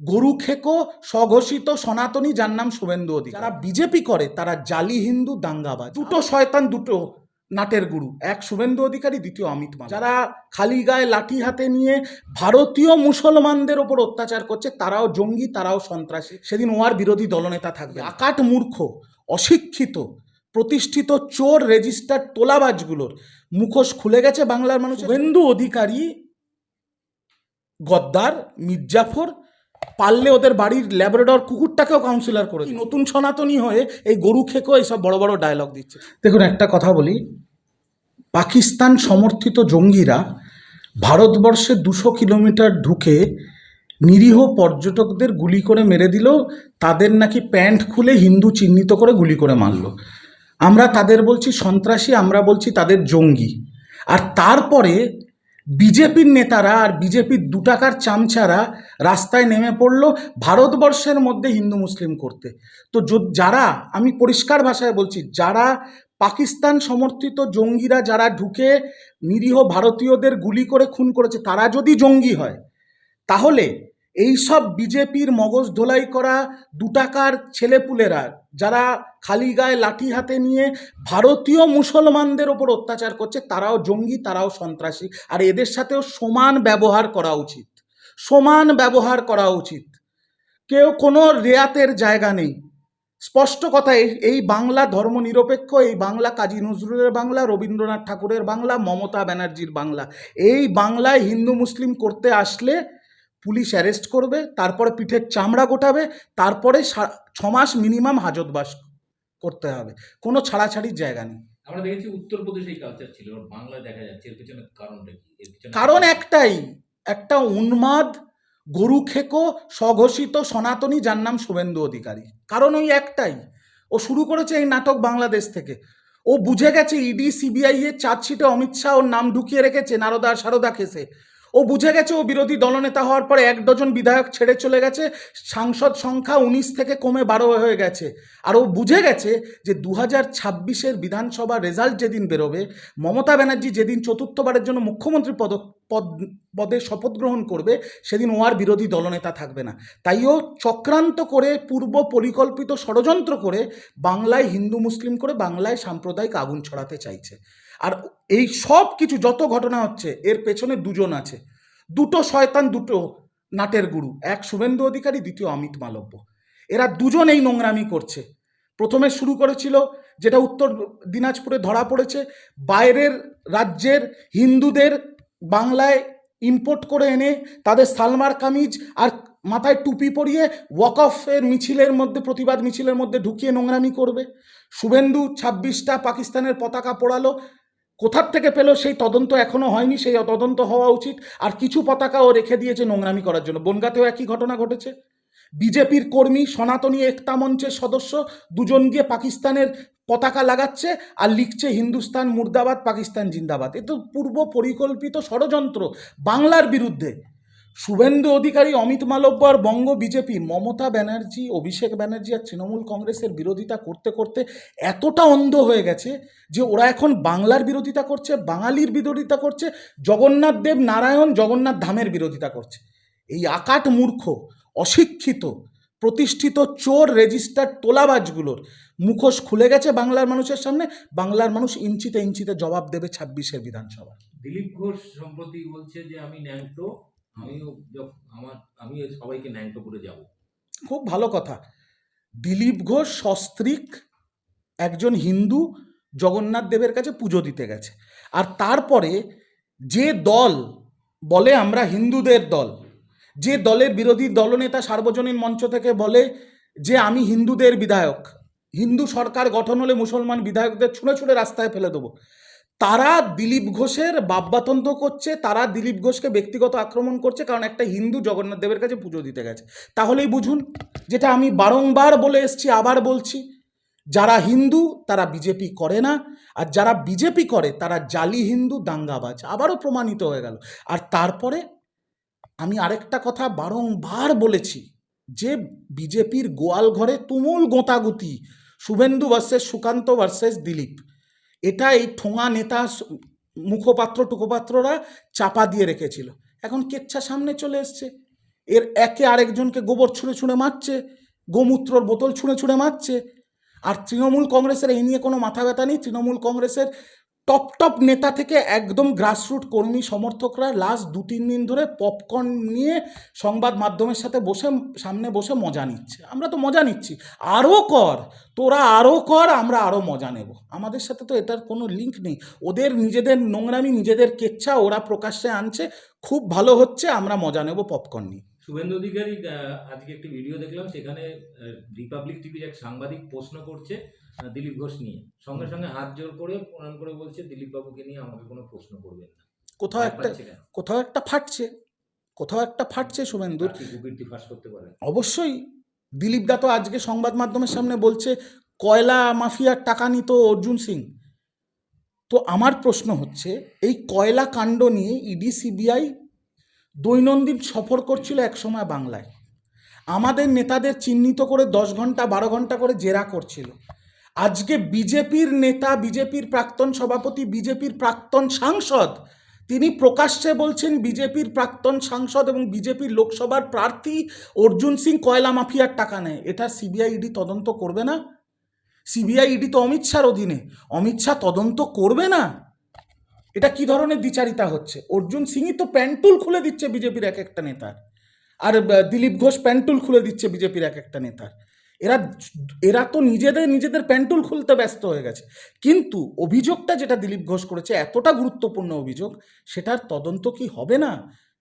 গরু খেকো, স্বঘোষিত, সনাতনী, যার নাম শুভেন্দু অধিকারী। যারা বিজেপি করে, তারা জালি হিন্দু, দাঙ্গাবাজ। দুটো শয়তান, দুটো নাটের গুরু। এক শুভেন্দু অধিকারী, দ্বিতীয় অমিত মাল যারা খালি গায়ে লাঠি হাতে নিয়ে ভারতীয় মুসলমানদের ওপর অত্যাচার করছে, তারাও জঙ্গি, তারাও সন্ত্রাসী। সেদিন ওয়ার বিরোধী দলনেতা থাকবে আকাট মূর্খ, অশিক্ষিত, প্রতিষ্ঠিত চোর, রেজিস্টার্ড তোলাবাজগুলোর মুখোশ খুলে গেছে বাংলার মানুষ শুভেন্দু অধিকারী, গদ্দার, মির্জাফর পারলে ওদের বাড়ির ল্যাবরেটর কুকুরটাকেও কাউন্সিলর করে। নতুন সনাতনী হয়ে এই গরু খেকো, এইসব বড় বড় ডায়লগ দিচ্ছে। দেখুন, একটা কথা বলি। পাকিস্তান সমর্থিত জঙ্গিরা ভারতবর্ষে দুশো কিলোমিটার ঢুকে নিরীহ পর্যটকদের গুলি করে মেরে দিল। তাদের নাকি প্যান্ট খুলে হিন্দু চিহ্নিত করে গুলি করে মারলো। আমরা তাদের বলছি সন্ত্রাসী, আমরা বলছি তাদের জঙ্গি। আর তারপরে বিজেপির নেতারা আর বিজেপির দু টাকার চামচারা রাস্তায় নেমে পড়ল ভারতবর্ষের মধ্যে হিন্দু মুসলিম করতে। তো যারা, আমি পরিষ্কার ভাষায় বলছি, যারা পাকিস্তান সমর্থিত জঙ্গিরা যারা ঢুকে নিরীহ ভারতীয়দের গুলি করে খুন করেছে, তারা যদি জঙ্গি হয়, তাহলে এই সব বিজেপির মগজ ধোলাই করা দু টাকার ছেলেপুলেরা, যারা খালি গায়ে লাঠি হাতে নিয়ে ভারতীয় মুসলমানদের ওপর অত্যাচার করছে, তারাও জঙ্গি, তারাও সন্ত্রাসী। আর এদের সাথেও সমান ব্যবহার করা উচিত। সমান ব্যবহার করা উচিত। কেউ কোনো রেয়াতের জায়গা নেই। স্পষ্ট কথা এই বাংলা ধর্মনিরপেক্ষ, এই বাংলা কাজী নজরুলের বাংলা, রবীন্দ্রনাথ ঠাকুরের বাংলা, মমতা ব্যানার্জির বাংলা, এই বাংলায় হিন্দু মুসলিম করতে আসলে পুলিশ অ্যারেস্ট করবে তারপরে পিঠের চামড়া গোটাবে তারপরে সা- ছ মাস মিনিমাম হাজতবাস করতে হবে। কোনো ছাড়াছাড়ির জায়গা নেই। আমরা দেখেছি উত্তরপ্রদেশে এই কালচার ছিল বাংলায় দেখা যাচ্ছে এর পিছনে কারণটা কি? এর পিছনে কারণ একটাই একটা উন্মাদ গরু খেকো স্বঘোষিত সনাতনী যার নাম শুভেন্দু অধিকারী। কারণ ওই একটাই। ও শুরু করেছে এই নাটক বাংলাদেশ থেকে। ও বুঝে গেছে ইডি সিবিআই এর চার্জশিটে অমিত শাহ ওর নাম ঢুকিয়ে রেখেছে নারদা সারদা কেসে ও বুঝে গেছে ও বিরোধী দলনেতা হওয়ার পরে এক ডজন বিধায়ক ছেড়ে চলে গেছে, সাংসদ সংখ্যা উনিশ থেকে কমে বারো হয়ে গেছে। আর ও বুঝে গেছে যে দু হাজার ছাব্বিশের বিধানসভা রেজাল্ট যেদিন বেরোবে, মমতা ব্যানার্জি যেদিন চতুর্থবারের জন্য মুখ্যমন্ত্রী পদ পদ, পদে শপথ গ্রহণ করবে, সেদিন ও আর বিরোধী দলনেতা থাকবে না। তাই ও চক্রান্ত করে পূর্ব পরিকল্পিত ষড়যন্ত্র করে বাংলায় হিন্দু মুসলিম করে বাংলায় সাম্প্রদায়িক আগুন ছড়াতে চাইছে। আর এই সব কিছু যত ঘটনা হচ্ছে, এর পেছনে দুজন আছে। দুটো শয়তান, দুটো নাটের গুরু। এক শুভেন্দু অধিকারী, দ্বিতীয় অমিত মালব্য। এরা দুজন এই নোংরামি করছে। প্রথমে শুরু করেছিল যেটা উত্তর দিনাজপুরে ধরা পড়েছে, বাইরের রাজ্যের হিন্দুদের বাংলায় ইম্পোর্ট করে এনে তাদের সালমার কামিজ আর মাথায় টুপি পরিয়ে ওয়াক অফের মিছিলের মধ্যে, প্রতিবাদ মিছিলের মধ্যে ঢুকিয়ে নোংরামি করবে। শুভেন্দু ছাব্বিশটা পাকিস্তানের পতাকা পোড়ালো। কোথার থেকে পেল সেই তদন্ত এখনও হয়নি, সেই তদন্ত হওয়া উচিত। আর কিছু পতাকাও রেখে দিয়েছে নোংরামি করার জন্য। বনগাতেও একই ঘটনা ঘটেছে। বিজেপির কর্মী সনাতনী একতা মঞ্চের সদস্য দুজন গিয়ে পাকিস্তানের পতাকা লাগাচ্ছে আর লিখছে হিন্দুস্তান মুর্দাবাদ, পাকিস্তান জিন্দাবাদ। এ তো পূর্ব পরিকল্পিত ষড়যন্ত্র বাংলার বিরুদ্ধে। শুভেন্দু অধিকারী, অমিত মালব্য আর বঙ্গ বিজেপি, মমতা ব্যানার্জি, অভিষেক ব্যানার্জি আর তৃণমূল কংগ্রেসের বিরোধিতা করতে করতে এতটা অন্ধ হয়ে গেছে যে ওরা এখন বাংলার বিরোধিতা করছে, বাঙালির বিরোধিতা করছে, জগন্নাথ দেব নারায়ণ জগন্নাথ ধামের বিরোধিতা করছে। এই আকাট মূর্খ, অশিক্ষিত, প্রতিষ্ঠিত চোর রেজিস্টার্ড তোলাবাজগুলোর মুখোশ খুলে গেছে বাংলার মানুষের সামনে, বাংলার মানুষ ইঞ্চিতে ইঞ্চিতে জবাব দেবে ছাব্বিশের বিধানসভা দিলীপ ঘোষ সম্প্রতি বলছে যে, আমি ন্যাংটো আমিও আমার, আমি সবাইকে ন্যাংটো করে যাব। খুব ভালো কথা। দিলীপ ঘোষ সস্ত্রীক, একজন হিন্দু, জগন্নাথ দেবের কাছে পুজো দিতে গেছে। আর তারপরে যে দল, বলে আমরা হিন্দুদের দল, যে দলের বিরোধী দলনেতা সার্বজনীন মঞ্চ থেকে বলে যে আমি হিন্দুদের বিধায়ক, হিন্দু সরকার গঠন হলে মুসলমান বিধায়কদের ছুঁড়ে ছুঁড়ে রাস্তায় ফেলে দেবো। তারা দিলীপ ঘোষের বাব্যাতন্ত্র করছে, তারা দিলীপ ঘোষকে ব্যক্তিগত আক্রমণ করছে, কারণ একটা হিন্দু জগন্নাথ দেবের কাছে পুজো দিতে গেছে। তাহলেই বুঝুন, যেটা আমি বারংবার বলে এসছি, আবার বলছি, যারা হিন্দু, তারা বিজেপি করে না, আর যারা বিজেপি করে, তারা জালি হিন্দু দাঙ্গাবাজ। আবারও প্রমাণিত হয়ে গেল। আর তারপরে আমি আরেকটা কথা বারংবার বলেছি, যে বিজেপির গোয়াল ঘরে তুমুল গোঁতাগুতি, শুভেন্দু ভার্সেস, সুকান্ত ভার্সেস, দিলীপ। এটা এই ঠোঙা নেতা মুখপাত্র, টুকোপাত্ররা চাপা দিয়ে রেখেছিল। এখন কেচ্ছা সামনে চলে এসছে। এর একে আরেকজনকে গোবর ছুঁড়ে ছুঁড়ে মারছে, গোমূত্রর বোতল ছুঁড়ে ছুঁড়ে মারছে। আর তৃণমূল কংগ্রেসের এই নিয়ে কোনো মাথা ব্যথা নেই। তৃণমূল কংগ্রেসের টপ টপ নেতা থেকে একদম গ্রাসরুট কর্মী সমর্থকরা লাস্ট দু তিন দিন ধরে পপকর্ন নিয়ে সংবাদ মাধ্যমের সাথে বসে, সামনে বসে মজা নিচ্ছে। আমরা তো মজা নিচ্ছি। আরও কর, তোরা আরও কর, আমরা আরও মজা নেব। আমাদের সাথে তো এটার কোনো লিঙ্ক নেই। ওদের নিজেদের নোংরামি, নিজেদের কেচ্ছা ওরা প্রকাশ্যে আনছে। খুব ভালো হচ্ছে, আমরা মজা নেব পপকর্ন নিয়ে। শুভেন্দু অধিকারী আজকে একটি ভিডিও দেখলাম, সেখানে রিপাবলিক টিভির এক সাংবাদিক প্রশ্ন করছে দিলীপ ঘোষ নিয়ে। সঙ্গে সঙ্গে হাত জোর করে প্রণাম করে বলছে দিলীপ বাবুকে নিয়ে আমাকে কোনো প্রশ্ন করবেন না। কোথাও একটা কোথাও একটা ফাটছে। কোথাও একটা ফাটছে শুভেন্দুর করতে পারে। অবশ্যই। দিলীপ দা তো আজকে সংবাদ মাধ্যমের সামনে বলছে কয়লা মাফিয়ার টাকা নিত অর্জুন সিং। তো আমার প্রশ্ন হচ্ছে এই কয়লা কাণ্ড নিয়ে ইডি সিবিআই দৈনন্দিন সফর করছিল একসময় বাংলায়। আমাদের নেতাদের চিহ্নিত করে দশ ঘণ্টা বারো ঘণ্টা করে জেরা করছিল। আজকে বিজেপির নেতা, বিজেপির প্রাক্তন সভাপতি, বিজেপির প্রাক্তন সাংসদ, তিনি প্রকাশ্যে বলছেন বিজেপির প্রাক্তন সাংসদ এবং বিজেপির লোকসভার প্রার্থী অর্জুন সিং কয়লা মাফিয়ার টাকা নেয়। এটা সিবিআই ইডি তদন্ত করবে না? সিবিআই ইডি তো অমিত শাহর অধীনে। অমিত শাহ তদন্ত করবে না? এটা কি ধরনের দ্বিচারিতা হচ্ছে? অর্জুন সিংই তো প্যান্টুল খুলে দিচ্ছে বিজেপির এক একটা নেতার। আর দিলীপ ঘোষ প্যান্টুল খুলে দিচ্ছে বিজেপির এক একটা নেতার। এরা এরা তো নিজেদের নিজেদের প্যান্টুল খুলতে ব্যস্ত হয়ে গেছে। কিন্তু অভিযোগটা যেটা দিলীপ ঘোষ করেছে এতটা গুরুত্বপূর্ণ অভিযোগ সেটার তদন্ত কি হবে না?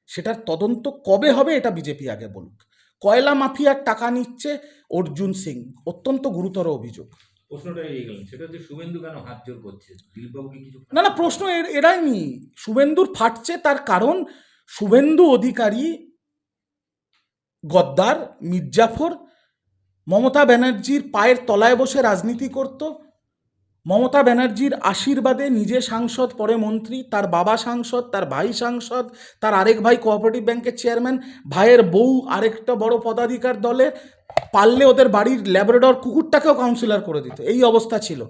সেটার তদন্ত কবে হবে এটা বিজেপি আগে বলুক। কয়লা মাফিয়ার টাকা নিচ্ছে অর্জুন সিং অত্যন্ত গুরুতর অভিযোগ। প্রশ্নটা এড়িয়ে গেলেন সেটা হচ্ছে শুভেন্দু কেন হাত জোর করছে? দিলীপ কিছু না না প্রশ্ন এরাই নি শুভেন্দুর ফাটছে তার কারণ শুভেন্দু অধিকারী গদ্দার মির্জাফর মমতা ব্যানার্জির পায়ের তলায় বসে রাজনীতি করত। মমতা ব্যানার্জির আশীর্বাদে নিজে সাংসদ, পরে মন্ত্রী, তার বাবা সাংসদ, তার ভাই সাংসদ, তার আরেক ভাই কোঅপারেটিভ ব্যাংকের চেয়ারম্যান, ভাইয়ের বউ আরেকটা বড় পদাধিকার দলে পারলে ওদের বাড়ির ল্যাবরেটর কুকুরটাকেও কাউন্সিলর করে দিত। এই অবস্থা ছিল।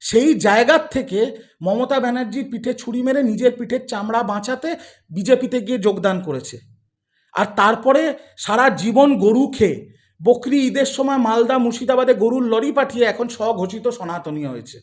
সেই জায়গার থেকে মমতা ব্যানার্জির পিঠে ছুরি মেরে নিজের পিঠের চামড়া বাঁচাতে বিজেপিতে গিয়ে যোগদান করেছে। আর তারপরে সারা জীবন গরু খেয়ে বকরি ঈদের সময় মালদা মুর্শিদাবাদে গরুর লরি পাঠিয়ে এখন স্বঘোষিত সনাতনী হয়েছে।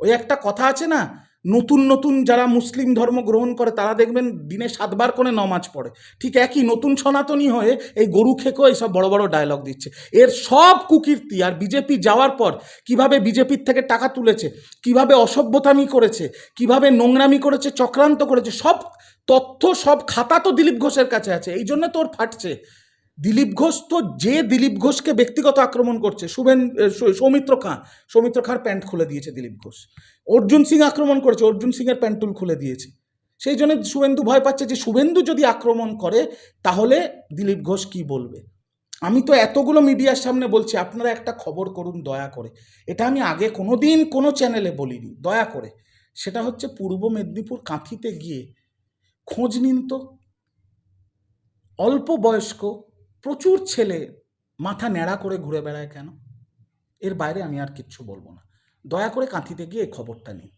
ওই একটা কথা আছে না? নতুন নতুন যারা মুসলিম ধর্ম গ্রহণ করে তারা দেখবেন দিনে সাতবার করে নমাজ পড়ে। ঠিক একই নতুন সনাতনী হয়ে এই গরু খেকো এইসব বড় বড় ডায়লগ দিচ্ছে। এর সব কুকীর্তি আর বিজেপি যাওয়ার পর কীভাবে বিজেপির থেকে টাকা তুলেছে, কীভাবে অসভ্যতামি করেছে, কীভাবে নোংরামি করেছে, চক্রান্ত করেছে, সব তথ্য, সব খাতা তো দিলীপ ঘোষের কাছে আছে। এই জন্য তোর ফাটছে। দিলীপ ঘোষ তো যে দিলীপ ঘোষকে ব্যক্তিগত আক্রমণ করছে, শুভেন সৌমিত্র খাঁ, সৌমিত্র খাঁর প্যান্ট খুলে দিয়েছে দিলীপ ঘোষ। অর্জুন সিং আক্রমণ করেছে, অর্জুন সিংয়ের প্যান্টুল খুলে দিয়েছে। সেই জন্য শুভেন্দু ভয় পাচ্ছে যে শুভেন্দু যদি আক্রমণ করে, তাহলে দিলীপ ঘোষ কি বলবে? আমি তো এতগুলো মিডিয়ার সামনে বলছি, আপনারা একটা খবর করুন, দয়া করে। এটা আমি আগে কোনো দিন কোনো চ্যানেলে বলিনি, দয়া করে। সেটা হচ্ছে পূর্ব মেদিনীপুর কাঁথিতে গিয়ে খোঁজ নিন তো। অল্প বয়স্ক প্রচুর ছেলে মাথা ন্যাড়া করে ঘুরে বেড়ায় কেন? এর বাইরে আমি আর কিচ্ছু বলব না। দয়া করে কাঁথিতে গিয়ে এই খবরটা নিন।